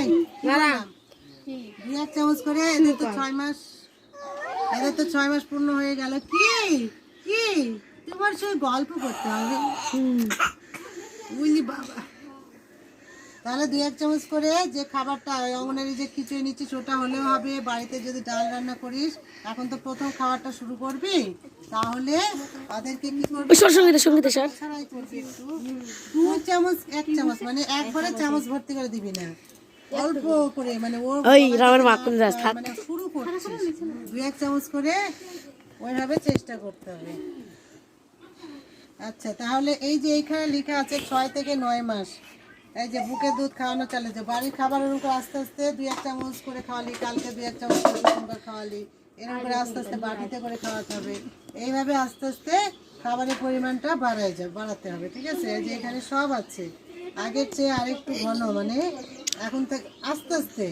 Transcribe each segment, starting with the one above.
এই কি দুই এক চামচ করে এদের তো ছয় মাস এদের তো ছয় মাস পূর্ণ হয়ে গেল। কি? কি? তোমার সঙ্গে গল্প করতে হবে। বুঝলি বাবা। তাহলে দুই এক চামচ করে যে খাবারটা অঙ্গনারী যে খিচুড়ি নিচ্ছিস ওটা হলেও হবে। বাড়িতে যদি ডাল রান্না করিস এখন তো প্রথম খাবারটা শুরু করবি। তাহলে তাদেরকে কি করবি? সঙ্গীতে সঙ্গীতে স্যার দু চামচ এক চামচ মানে একবারে চামচ ভর্তি করে দিবি না। অল্প করে মানে ওই রামের মাখন দাস থাক। মানে শুরু করছিস দুই এক চামচ করে ওইভাবে চেষ্টা করতে হবে। আচ্ছা তাহলে এই যে এইখানে লেখা আছে ছয় থেকে নয় মাস। এই যে বুকের দুধ খাওয়ানো চলে যে বাড়ির খাবারের উপর আস্তে আস্তে দুই এক চামচ করে খাওয়ালি কালকে দুই এক চামচ করে খাওয়ালি। এরকম করে আস্তে আস্তে বাটিতে করে খাওয়াতে হবে। এইভাবে আস্তে আস্তে খাবারের পরিমাণটা বাড়ায় যাবে বাড়াতে হবে ঠিক আছে? এই যে এখানে সব আছে। আগের চেয়ে আরেকটু ঘন মানে এখন থেকে আস্তে আস্তে।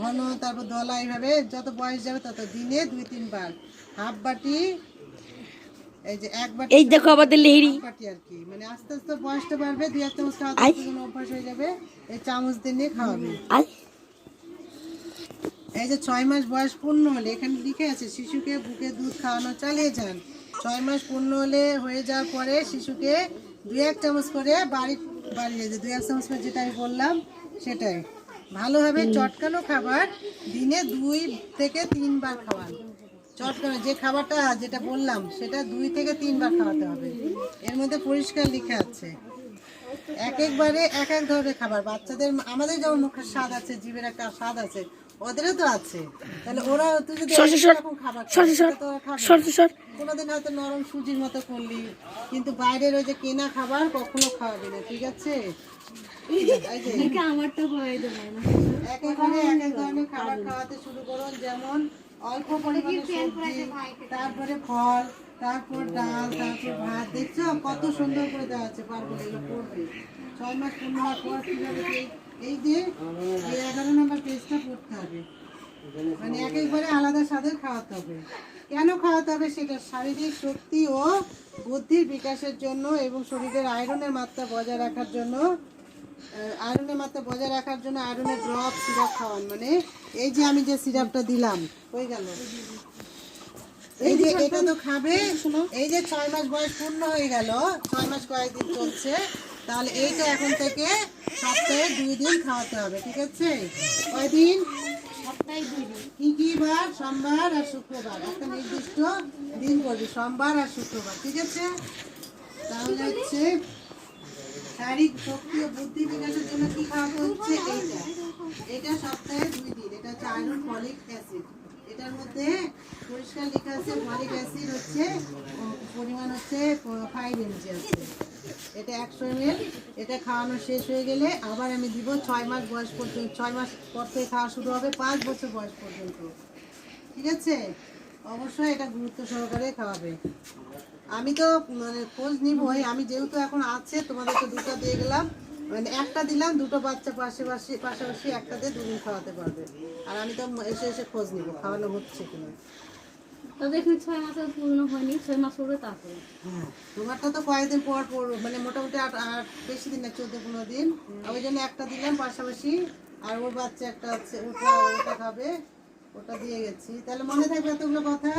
ঘন তারপর দলা এইভাবে যত বয়স যাবে তত দিনে দুই তিনবার। হাফ বাটি এই যে এক বাটি এই দেখো আমাদের লেহিরি। বাটি আর কি। মানে আস্তে আস্তে বয়সটা বাড়বে দুই এক চামচ যখন অভ্যাস হয়ে যাবে এই চামচ দিয়ে নিয়ে খাওয়াবে। এই যে ছয় মাস বয়স পূর্ণ হলে এখানে লিখে আছে শিশুকে বুকে দুধ খাওয়ানো চালিয়ে যান। ছয় মাস পূর্ণ হলে হয়ে যাওয়ার পরে শিশুকে দুই এক চামচ করে বাড়ি বাড়িয়ে যে দুই এক চামচ করে যেটা আমি বললাম সেটাই। ভালোভাবে চটকানো খাবার দিনে দুই থেকে তিনবার খাওয়ান। চটকানো যে খাবারটা যেটা বললাম সেটা দুই থেকে তিনবার খাওয়াতে হবে। এর মধ্যে পরিষ্কার লিখে আছে। এক একবারে এক এক ধরনের খাবার। বাচ্চাদের আমাদের যেমন মুখের স্বাদ আছে জীবের একটা স্বাদ আছে ওদেরও তো আছে। তাহলে ওরা তুই যদি। এরকম খাবার কোনোদিন হয়তো নরম সুজির মতো করলি কিন্তু বাইরের ওই যে কেনা খাবার কখনো খাওয়াবি না ঠিক আছে? এক এক ধরনের খাবার খাওয়াতে শুরু করুন যেমন অল্প পরিমাণে সবজি তারপরে ফল তারপর ডাল তারপর ভাত। দেখছ কত সুন্দর করে দেওয়া আছে পারব এগুলো পড়বে ছয় মাস পর কীভাবে এই- যে এই এগারো নম্বর পেজটা পড়তে হবে। মানে এক একবারে আলাদা স্বাদের খাওয়াতে হবে। কেন খাওয়াতে হবে সেটা শারীরিক শক্তি ও বুদ্ধির বিকাশের জন্য এবং শরীরের আয়রনের মাত্রা বজায় রাখার জন্য আয়রনের মাত্রা বজায় রাখার জন্য আয়রনের ড্রপ সিরাপ খাওয়ান। মানে এই যে আমি যে সিরাপটা দিলাম হয়ে গেল। এই যে এটা তো খাবে এই যে ছয় মাস বয়স পূর্ণ হয়ে গেল ছয় মাস কয়েকদিন চলছে তাহলে এইটা এখন থেকে সপ্তাহে দুই দিন খাওয়াতে হবে ঠিক আছে? কয়দিন? কি কি বার? সোমবার আর শুক্রবার। একটা নির্দিষ্ট দিন করবি সোমবার আর শুক্রবার ঠিক আছে? তাহলে হচ্ছে শারীরিক শক্তি ও বুদ্ধি বিকাশের জন্য কি খাওয়াতে হচ্ছে? এইটা। এটা সপ্তাহে দুই দিন। এটা হচ্ছে আয়রন ফলিক অ্যাসিড এটার মধ্যে পরিষ্কার লেখা আছে ফলিক অ্যাসিড হচ্ছে পরিমাণ হচ্ছে ফাইভ এমজি আছে। এটা একশো এমএল এটা খাওয়ানো শেষ হয়ে গেলে আবার আমি দিব ছয় মাস বয়স পর্যন্ত। ছয় মাস পর থেকে খাওয়া শুরু হবে, পাঁচ বছর বয়স পর্যন্ত। ঠিক আছে? অবশ্যই এটা গুরুত্ব সহকারে খাওয়াবে। আমি তো মানে খোঁজ নিবই। আমি যেহেতু এখন আছে তোমাদেরকে দুটো দিয়ে গেলাম। মানে একটা দিলাম দুটো বাচ্চা পাশাপাশি পাশাপাশি একটা দিয়ে দুদিন খাওয়াতে পারবে। আর আমি তো এসে এসে খোঁজ নিব খাওয়ানো হচ্ছে কিনা ছয় পূর্ণ হয়নি ছয় মাস পরে তারপরে। হ্যাঁ তোমারটা তো কয়েকদিন পর পর মানে মোটামুটি আট আট বেশি দিন না চোদ্দ পনেরো দিন। ওই জন্য একটা দিলাম পাশাপাশি আর ওর বাচ্চা একটা আছে ওটা ওটা খাবে। ওটা দিয়ে গেছি। তাহলে মনে থাকবে এতগুলো কথা?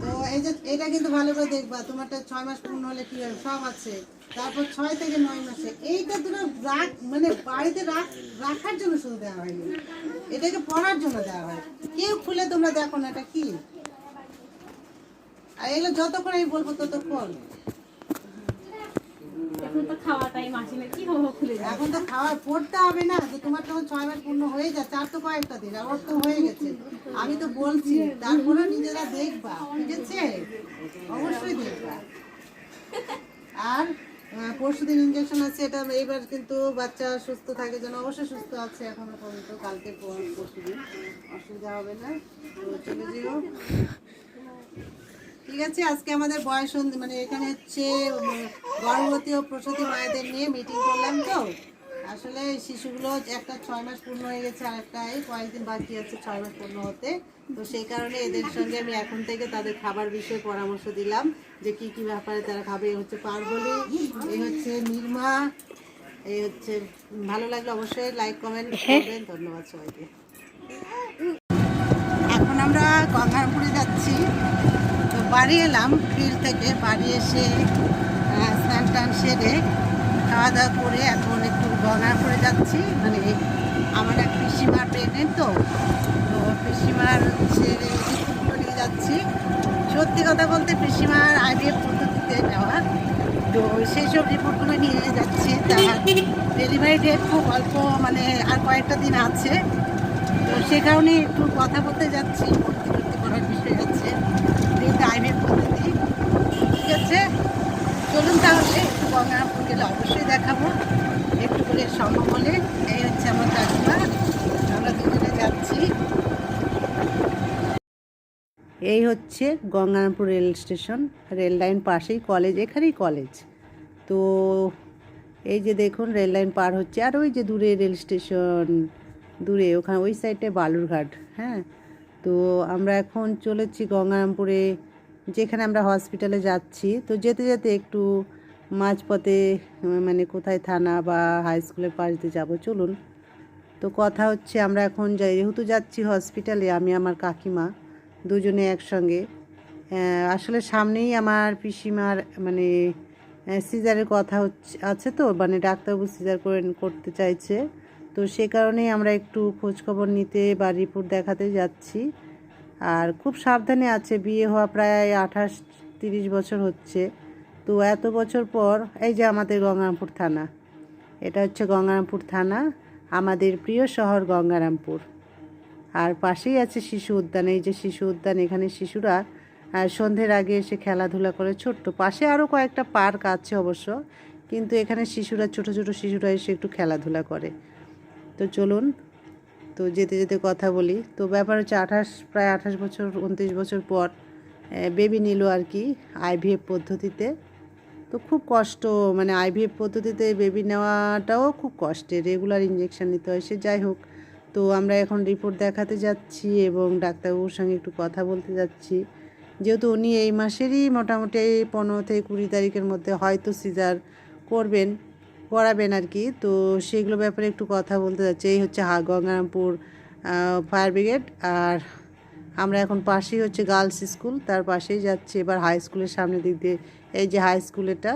তো এই যে, এটা কিন্তু ভালো করে দেখবা, তোমারটা ছয় মাস পূর্ণ হলে কি হবে, সব আছে। তারপর ছয় থেকে নয় মাসে, এইটা তোমার রাখ মানে বাড়িতে রাখ, রাখার জন্য শুধু দেওয়া হয়নি। এটাকে পড়ার জন্য দেওয়া হয়। কেউ খুলে তোমরা দেখো না এটা কি। আর এগুলো যতক্ষণ আমি বলব ততক্ষণ। এখন তো খাওয়া টাইম আসে না কি হব খুলে এখন তো খাওয়া পড়তে হবে না, যে তোমার তখন ছয় মাস পূর্ণ হয়ে যাচ্ছে, আর তো কয়েকটা দিন আমার তো হয়ে গেছে। আমি তো বলছি তারপরে নিজেরা দেখবা, ঠিক আছে? অবশ্যই দেখবা। আর পরশু দিন ইঞ্জেকশন আছে, এটা এবার কিন্তু বাচ্চা সুস্থ থাকে যেন, অবশ্যই সুস্থ আছে এখনও পর্যন্ত, কালকে পরশু দিন অসুবিধা হবে না চলে যেও। ঠিক আছে, আজকে আমাদের বয়স মানে এখানে হচ্ছে গর্ভবতী ও প্রসূতি মায়েদের নিয়ে মিটিং করলাম তো। আসলে শিশুগুলো একটা ছয় মাস পূর্ণ হয়ে গেছে, আর একটা কয়েকদিন বাকি আছে ছয় মাস পূর্ণ হতে। তো সেই কারণে এদের সঙ্গে আমি এখন থেকে তাদের খাবার বিষয়ে পরামর্শ দিলাম, যে কি কি ব্যাপারে তারা খাবে হচ্ছে পারবলি এই হচ্ছে নির্মা এই হচ্ছে ভালো লাগলে অবশ্যই লাইক কমেন্ট করবেন। ধন্যবাদ সবাইকে। এখন আমরা গঙ্গারামপুরে যাচ্ছি। বাড়ি এলাম, ফিল্ড থেকে বাড়ি এসে স্নান টান সেরে খাওয়া দাওয়া করে এখন একটু গঙ্গারামপুরে যাচ্ছি। মানে আমার এক পিসিমার প্রেগনেন্ট তো তো পিসিমার রিপোর্টগুলো নিয়ে যাচ্ছি। সত্যি কথা বলতে পিসিমার আইভিএফ পদ্ধতিতে নেওয়া। তো সেই সব রিপোর্টগুলো নিয়ে যাচ্ছি। তার ডেলিভারি ডেট খুব অল্প মানে আর কয়েকটা দিন আছে। তো সে কারণে একটু কথা বলতে যাচ্ছি ভর্তি ভর্তি করার বিষয় আছে যেহেতু আইনের পদ্ধতি ঠিক আছে চলুন তাহলে একটু গঙ্গারামপুর অবশ্যই দেখাবো। একটু করে সম্ভব হলে এই হচ্ছে আমার কাকিমা আমরা দুজনে যাচ্ছি। এই হচ্ছে Gangarampur rail station. Rail line পাশেই কলেজ, এখানেই কলেজ। তো এই যে দেখুন, রেল লাইন পার হচ্ছে। আর ওই যে দূরে রেল স্টেশন, দূরে, ওখানে ওই সাইডে বালুরঘাট হ্যাঁ? তো আমরা এখন চলেছি গঙ্গারামপুরে, যেখানে আমরা হসপিটালে যাচ্ছি। তো যেতে যেতে একটু মাঝপথে মানে কোথায় থানা বা হাই স্কুলের পাশ দিয়ে যাব, চলুন। তো কথা হচ্ছে আমরা এখন যাই, যেহেতু যাচ্ছি হসপিটালে আমি, আমার কাকিমা দুজনে একসঙ্গে। আসলে সামনেই আমার পিসিমার মানে সিজারের কথা হচ্ছে, আছে তো মানে ডাক্তারবাবু সিজার করে করতে চাইছে। তো সে কারণেই আমরা একটু খোঁজখবর নিতে বা রিপোর্ট দেখাতে যাচ্ছি। আর খুব সাবধানে আছে, বিয়ে হওয়া প্রায় আঠাশ তিরিশ বছর হচ্ছে। তো এত বছর পর, এই যে আমাদের গঙ্গারামপুর থানা, এটা হচ্ছে গঙ্গারামপুর থানা, আমাদের প্রিয় শহর গঙ্গারামপুর। আর পাশেই আছে শিশু উদ্যান, এই যে শিশু উদ্যান, এখানে শিশুরা সন্ধ্যের আগে এসে খেলাধুলা করে ছোট্ট। পাশে আরও কয়েকটা পার্ক আছে অবশ্য, কিন্তু এখানে শিশুরা, ছোট ছোট শিশুরা এসে একটু খেলাধুলা করে। তো চলুন, তো যেতে যেতে কথা বলি। তো ব্যাপার হচ্ছে আঠাশ, প্রায় আঠাশ বছর, উনত্রিশ বছর পর বেবি নিল আর কি আইভিএফ পদ্ধতিতে। তো খুব কষ্ট মানে আইভিএফ পদ্ধতিতে বেবি নেওয়াটাও খুব কষ্টের রেগুলার ইঞ্জেকশান নিতে হয়, সে যাই হোক। তো আমরা এখন রিপোর্ট দেখাতে যাচ্ছি এবং ডাক্তারবাবুর সঙ্গে একটু কথা বলতে যাচ্ছি। যেহেতু উনি এই মাসেরই মোটামুটি পনেরো থেকে কুড়ি তারিখের মধ্যে হয়তো সিজার করবেন, করাবেন আর কি। তো সেগুলো ব্যাপারে একটু কথা বলতে যাচ্ছি। এই হচ্ছে হা, গঙ্গারামপুর ফায়ার ব্রিগেড আর আমরা এখন পাশেই হচ্ছে গার্লস স্কুল তার পাশেই যাচ্ছি। এবার হাই স্কুলের সামনে দিক দিয়ে এই যে হাই স্কুল এটা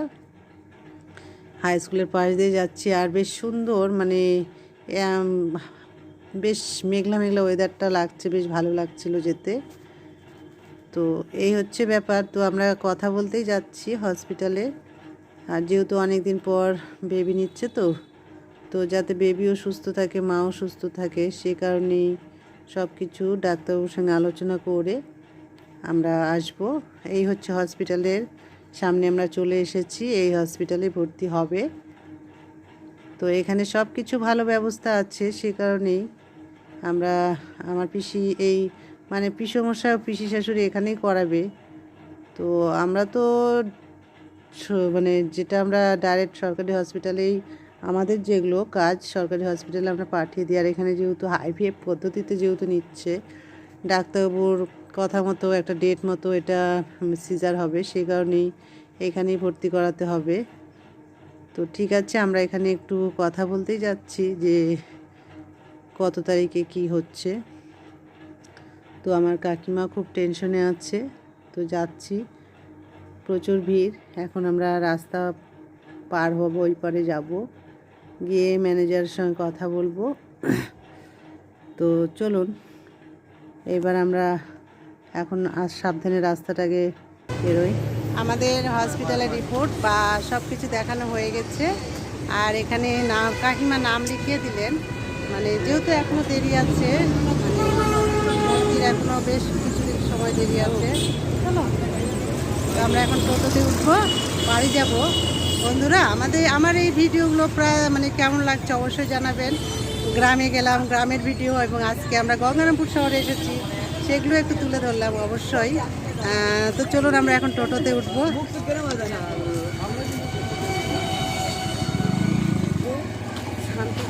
হাই স্কুলের পাশ দিয়ে যাচ্ছি আর বেশ সুন্দর মানে বেশ মেঘলা মেঘলা ওয়েদারটা লাগছে, বেশ ভালো লাগছিল যেতে। তো এই হচ্ছে ব্যাপার। তো আমরা কথা বলতেই যাচ্ছি হসপিটালে আর যেহেতু অনেক দিন পর বেবি নিচ্ছে তো তো যাতে বেবিও সুস্থ থাকে, মাও সুস্থ থাকে, সে কারণেই সব কিছু ডাক্তারবাবুর সঙ্গে আলোচনা করে আমরা আসব। এই হচ্ছে হসপিটালের সামনে আমরা চলে এসেছি, এই হসপিটালে ভর্তি হবে। তো এখানে সব কিছু ভালো ব্যবস্থা আছে, সে কারণেই আমরা, আমার পিসি এই মানে পিসমশাই ও পিসি শাশুড়ি এখানেই করাবে। তো আমরা তো মানে যেটা আমরা ডাইরেক্ট সরকারি হসপিটালেই, আমাদের যেগুলো কাজ সরকারি হসপিটালে আমরা পাঠিয়ে দিই। আর এখানে যেহেতু আইভিএফ পদ্ধতিতে যেহেতু নিচ্ছে, ডাক্তারবাবুর কথা মতো, একটা ডেট মতো এটা সিজার হবে, সেই কারণেই এখানেই ভর্তি করাতে হবে। তো ঠিক আছে, আমরা এখানে একটু কথা বলতেই যাচ্ছি যে কত তারিখে কি হচ্ছে। তো আমার কাকিমা খুব টেনশনে আছে, তো যাচ্ছি। প্রচুর ভিড়, এখন আমরা রাস্তা পার হব, ওই পারে যাব। গিয়ে ম্যানেজারের সঙ্গে কথা বলব। তো চলুন, এবার আমরা এখন আর সাবধানে রাস্তাটাকে বেরোই আমাদের হসপিটালের রিপোর্ট বা সব কিছু দেখানো হয়ে গেছে। আর এখানে নাম কাকিমা নাম লিখিয়ে দিলেন। মানে যেহেতু এখনও দেরি আছে মানে ভর্তির এখনও বেশ কিছু সময় দেরি আছে। তো আমরা এখন টোটোতে উঠবো, বাড়ি যাব। বন্ধুরা, আমাদের, আমার এই ভিডিওগুলো প্রায় মানে কেমন লাগছে অবশ্যই জানাবেন। গ্রামে গেলাম, গ্রামের ভিডিও এবং আজকে আমরা গঙ্গারামপুর শহরে এসেছি। সেগুলো একটু তুলে ধরলাম অবশ্যই। তো চলুন আমরা এখন টোটোতে উঠবো। শান্তি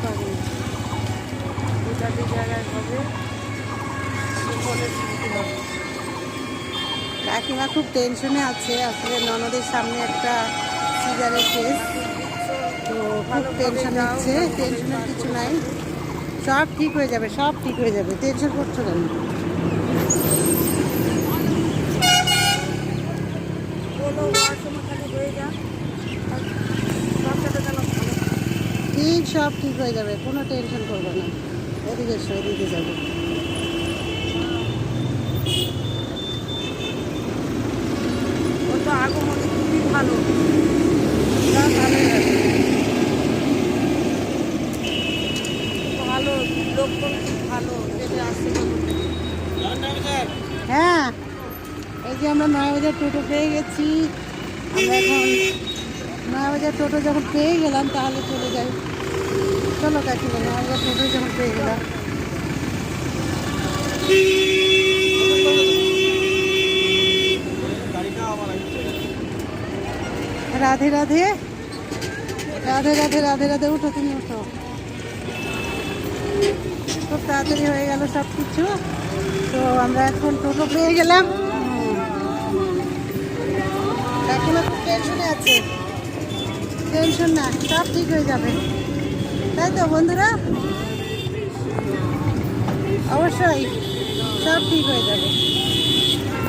কাকিমা খুব টেনশনে আছে। আসলে ননদের সামনে একটা সিজারের কেস তো খুব টেনশন হচ্ছে। টেনশনের কিছু নাই। সব ঠিক হয়ে যাবে, সব ঠিক হয়ে যাবে। টেনশন করছ কেন? ঠিক সব ঠিক হয়ে যাবে কোনো টেনশন করবে না। এদিকে এসো এদিকে যাব। ও তো আগমনে খুবই ভালো। ভালো লোকজন খুব ভালো আসছে হ্যাঁ এই যে আমরা নয়াবাজার টোটো পেয়ে গেছি। আমরা এখন নয়াবাজার টোটো যখন পেয়ে গেলাম, তাহলে চলে যাই। চলো কাকিমা নয়াবাজার টোটো যখন পেয়ে গেলাম। রাধে রাধে। রাধে রাধে রাধে রাধে, উঠো তুমি, উঠো। খুব তাড়াতাড়ি হয়ে গেল সব কিছু তো আমরা এখন টোটো পেয়ে গেলাম। কাকিমা খুব টেনশনে আছে। টেনশন না, সব ঠিক হয়ে যাবে। তাই তো বন্ধুরা? অবশ্যই, সব ঠিক হয়ে যাবে।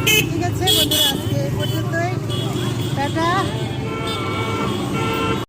ঠিক আছে বন্ধুরা, আজকে পর্যন্তই। টাটা।